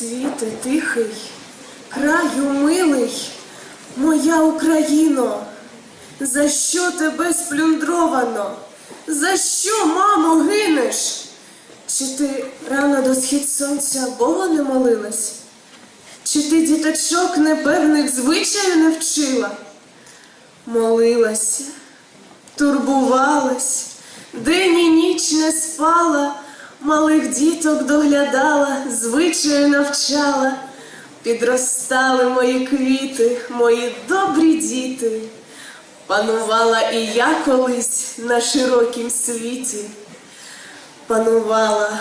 Світе тихий, краю милий, моя Україно, за що тебе сплюндровано? За що, мамо, гинеш? Чи ти рано до схід сонця Бога не молилась? Чи ти діточок непевних звичаю не вчила? Молилася, турбувалась, день і ніч не спала, малих діток доглядала, звичаю навчала. Підростали мої квіти, мої добрі діти. Панувала і я колись на широкім світі. Панувала.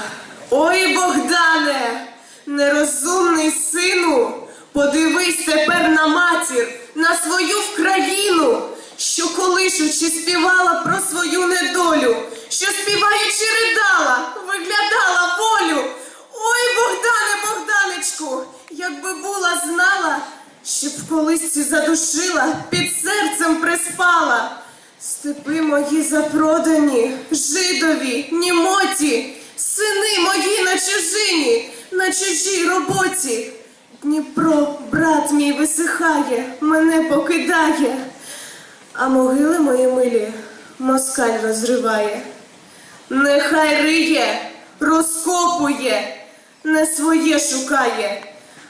Ой, Богдане, нерозумний сину, подивись тепер на матір, на свою вкраїну, що колишучи співала про свою недолю, що співаючи ридала, виглядала волю. Ой, Богдане, Богданечку, якби була знала, щоб в колисці задушила, під серцем приспала. Степи мої запродані, жидові, німоті, сини мої на чужині, на чужій роботі. Дніпро, брат мій висихає, мене покидає, а могили мої милі москаль розриває. Нехай риє, розкопує, не своє шукає,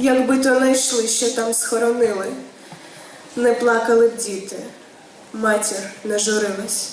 якби то знайшли, що там схоронили. Не плакали б діти, матір не журилась.